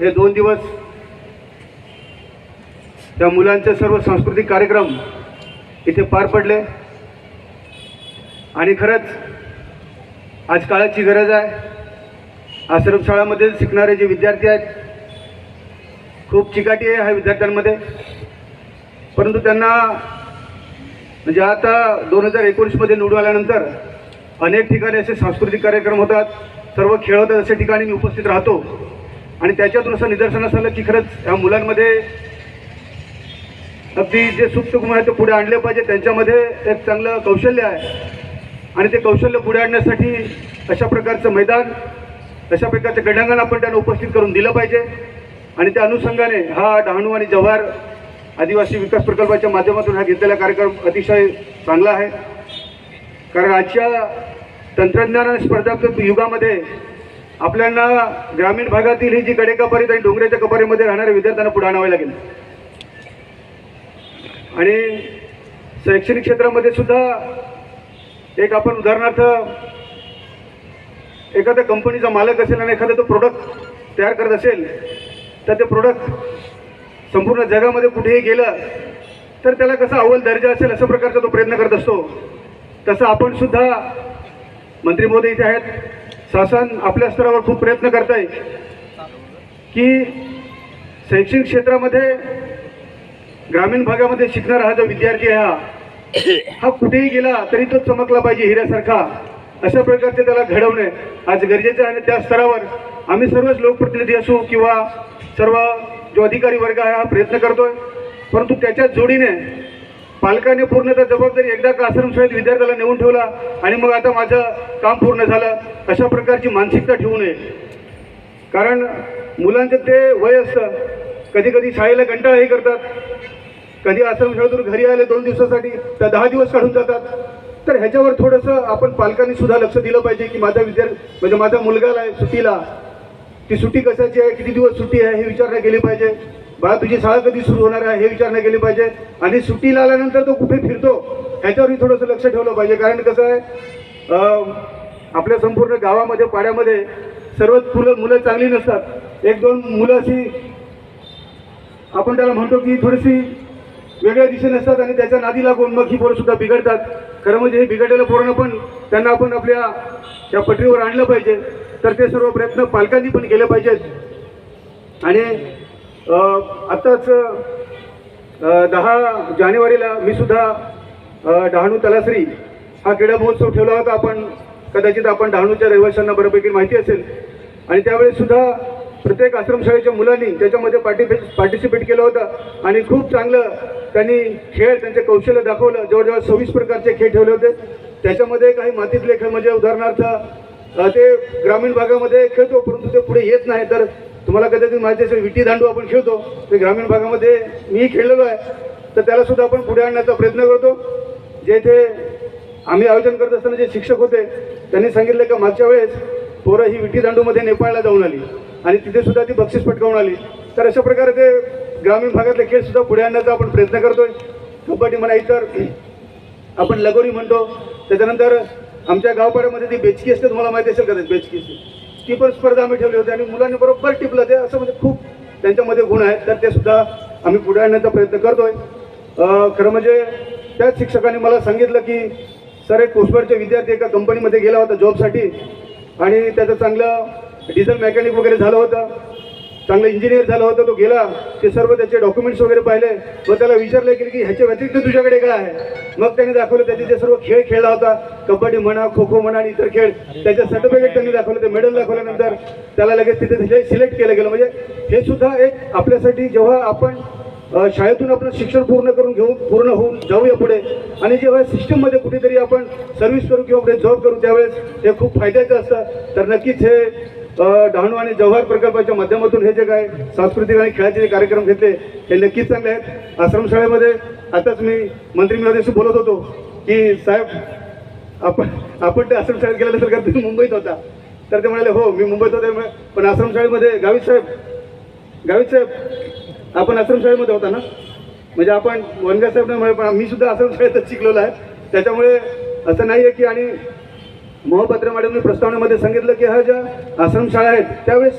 हे दोन दिवस त्या मुलांचे सर्व सांस्कृतिक कार्यक्रम इथे पार पडले. आणि खरंच आज काळाची गरज आहे. आश्रमशाळामध्ये शिकणारे जे विद्यार्थी आहेत खूप चिकाटी आहे ह्या विद्यार्थ्यांमध्ये. परंतु त्यांना म्हणजे आता दोन हजार एकोणीसमध्ये निवडून आल्यानंतर अनेक ठिकाणी असे सांस्कृतिक कार्यक्रम होतात. सर्व खेळ होतात अशा ठिकाणी मी उपस्थित राहतो. आणि त्याच्यातून असं निदर्शनास आलं की खरंच ह्या मुलांमध्ये अगदी जे सुप्त गुण आहे ते पुढे आणले पाहिजे. त्यांच्यामध्ये एक चांगलं कौशल्य आहे. आणि ते कौशल्य पुढे आणण्यासाठी अशा प्रकारचं मैदान अशा प्रकारचं क्रीडांगण आपण त्यांना उपस्थित करून दिलं पाहिजे. आणि त्या अनुषंगाने हा डहाणू आणि जव्हार आदिवासी विकास प्रकल्पाच्या माध्यमातून हा घेतलेला कार्यक्रम अतिशय चांगला आहे. कारण आजच्या तंत्रज्ञान आणि स्पर्धात्मक युगामध्ये आपल्याला ग्रामीण भागातील ही जी कडेकपारीत आणि डोंगराच्या कपारीमध्ये राहणाऱ्या विद्यार्थ्यांना पुढे आणावे लागेल. आणि शैक्षणिक क्षेत्रामध्ये सुद्धा एक आपण उदाहरणार्थ एखाद्या कंपनीचा मालक असेल आणि एखादा तो प्रोडक्ट तयार करत असेल तर ते प्रोडक्ट संपूर्ण जगामध्ये कुठेही गेलं तर त्याला कसा अव्वल दर्जा असेल अशा प्रकारचा तो प्रयत्न करत असतो. तसं आपण सुद्धा मंत्री महोदय इथे आहेत. शासन आपल्या स्तरावर खूप प्रयत्न करत आहे की शैक्षणिक क्षेत्रामध्ये ग्रामीण भागामध्ये शिकणारा हा जो विद्यार्थी आहे हा हा कुठेही गेला तरी तो चमकला पाहिजे हिऱ्यासारखा. अशा प्रकारचे त्याला घडवणे आज गरजेचं आहे आणि त्या स्तरावर आम्ही सर्वच लोकप्रतिनिधी असू किंवा सर्व जो अधिकारी वर्ग आहे हा प्रयत्न करतोय. परंतु त्याच्या जोडीने पालकाने पूर्णतः जबाबदारी एकदा का आश्रमशाळेत विद्यार्थ्याला नेऊन ठेवला आणि मग आता माझं काम पूर्ण झालं. अशा प्रकारची मानसिकता ठेवू नये. कारण मुलांचं ते वय असतं. कधी कधी शाळेला कंटाळाही करतात. कधी आश्रमशाळेतून घरी आले दोन दिवसासाठी तर दहा दिवस काढून जातात. तर ह्याच्यावर थोडंसं आपण पालकांनी सुद्धा लक्ष दिलं पाहिजे की माझा विद्यार्थी म्हणजे माझा मुलगा आहे सुट्टीला. ती सुट्टी कशाची आहे? किती दिवस सुट्टी आहे? हे विचारणा केली पाहिजे. बाळा तुझी शाळा कधी सुरू होणार आहे? हे विचारणा केली पाहिजे. आणि सुट्टीला आल्यानंतर तो कुठे फिरतो? ह्याच्यावरही थोडंसं लक्ष ठेवलं पाहिजे. कारण कसं आहे आपल्या संपूर्ण गावामध्ये पाड्यामध्ये सर्वच फुलं मुलं चांगली नसतात. एक दोन मुलं अशी आपण त्याला म्हणतो की थोडीशी वेगळ्या दिशेने असतात आणि त्याच्या नादी लागून मग ही पोरं सुद्धा बिघडतात. खरं म्हणजे हे बिघडलेलं पोरांना पण त्यांना आपण आपल्या या पटरीवर आणलं पाहिजे. तर ते सर्व प्रयत्न पालकांनी पण केले पाहिजेत. आणि आत्ताच दहा जानेवारीला मी सुद्धा डहाणू तलासरी हा क्रीडा महोत्सव ठेवला होता. आपण कदाचित आपण डहाणूच्या रहिवाशांना बऱ्यापैकी माहिती असेल. आणि त्यावेळेस सुद्धा प्रत्येक आश्रमशाळेच्या मुलांनी त्याच्यामध्ये पार्टिपे पार्टिसिपेट केलं होतं. आणि खूप चांगलं त्यांनी खेळ त्यांचे कौशल्य दाखवलं. जवळजवळ सव्वीस प्रकारचे खेळ ठेवले होते. त्याच्यामध्ये काही मातीतले खेळ म्हणजे उदाहरणार्थ ते ग्रामीण भागामध्ये खेळतो परंतु ते पुढे येत नाही. तर तुम्हाला कदाचित माहिती असेल विटी दांडू आपण खेळतो. ते ग्रामीण भागामध्ये मी खेळलेलो आहे. तर त्याला सुद्धा आपण पुढे आणण्याचा प्रयत्न करतो. जे इथे आम्ही आयोजन करत असताना जे शिक्षक होते त्यांनी सांगितलं का मागच्या वेळेस पोरं ही विटी दांडूमध्ये नेपाळला जाऊन आली आणि तिथे सुद्धा ती बक्षीस पटकावून आली. तर अशा प्रकारे ते ग्रामीण भागातले खेळ सुद्धा पुढे आणण्याचा आपण प्रयत्न करतोय. कबड्डी म्हणा इतर आपण लगोरी म्हणतो. त्याच्यानंतर आमच्या गावपाड्यामध्ये ती बेचकी असते तुम्हाला माहिती असेल कदाचित बेचकी ती पण स्पर्धा आम्ही ठेवली होती आणि मुलांनी बरोबर टिपलं. ते असं म्हणजे खूप त्यांच्यामध्ये गुण आहेत. तर ते सुद्धा आम्ही पुढे आणण्याचा प्रयत्न करतोय. खरं म्हणजे त्याच शिक्षकांनी मला सांगितलं की सर एक कोसवरचे विद्यार्थी एका कंपनीमध्ये गेला होता जॉबसाठी आणि त्याचं चांगलं डिझेल मेकॅनिक वगैरे झालं होतं. चांगलं इंजिनियर झालं होतं तो गेला. ते सर्व त्याचे डॉक्युमेंट्स वगैरे पाहिले. मग त्याला विचारलं गेले की ह्याच्या व्यतिरिक्त तुझ्याकडे काय आहे? मग त्याने दाखवलं त्याचे जे सर्व खेळ खेळला होता कबड्डी म्हणा खो खो म्हणा आणि इतर खेळ त्याचे सर्टिफिकेट त्यांनी दाखवलं ते मेडल दाखवल्यानंतर त्याला लगेच तिथे सिलेक्ट केलं गेलं. म्हणजे हे सुद्धा एक आपल्यासाठी जेव्हा आपण शाळेतून आपण शिक्षण पूर्ण करून घेऊ पूर्ण होऊन जाऊया पुढे. आणि जेव्हा सिस्टममध्ये कुठेतरी आपण सर्व्हिस करू किंवा पुढे जॉब करू त्यावेळेस हे खूप फायद्याचं असतं. तर नक्कीच हे डहाणू आणि जव्हार प्रकल्पाच्या माध्यमातून हे जे काय सांस्कृतिक आणि खेळाचे जे कार्यक्रम घेतले हे नक्कीच चांगले आहेत. आश्रमशाळेमध्ये आताच मी मंत्री महोदयाशी बोलत होतो की साहेब आपण आपण ते आश्रमशाळेत गेल्यानंतर का तुम्ही मुंबईत होता? तर ते म्हणाले हो मी मुंबईत होते. पण आश्रमशाळेमध्ये गावित साहेब गावित साहेब आपण आश्रमशाळेमध्ये होता ना? म्हणजे आपण वनगा साहेब मी सुद्धा आश्रमशाळेतच शिकलेलो आहे. त्याच्यामुळे असं नाही आहे की आणि मोहपत्र मॅडमने प्रस्तावनेमध्ये सांगितलं की ह्या ज्या आश्रमशाळा आहेत त्यावेळेस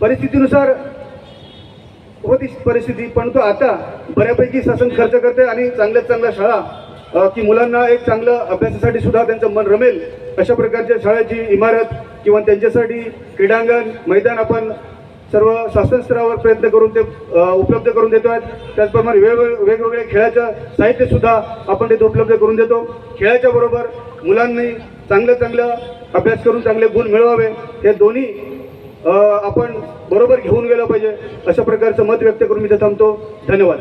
परिस्थितीनुसार होती परिस्थिती पण तो आता बऱ्यापैकी शासन खर्च करते आणि चांगल्यात चांगल्या शाळा की मुलांना एक चांगलं अभ्यासासाठी सुद्धा त्यांचं मन रमेल अशा प्रकारच्या शाळेची इमारत किंवा त्यांच्यासाठी क्रीडांगण मैदान आपण सर्व शासन स्तरावर प्रयत्न करून ते उपलब्ध करून देतो आहेत. त्याचप्रमाणे वेगवेगळे वेगवेगळे खेळाचं साहित्यसुद्धा आपण तिथे उपलब्ध करून देतो. खेळाच्या बरोबर मुलांनी चांगलं चांगलं अभ्यास करून चांगले गुण मिळवावे. हे दोन्ही आपण बरोबर घेऊन गेलं पाहिजे. अशा प्रकारचं मत व्यक्त करून मी इथे थांबतो. धन्यवाद.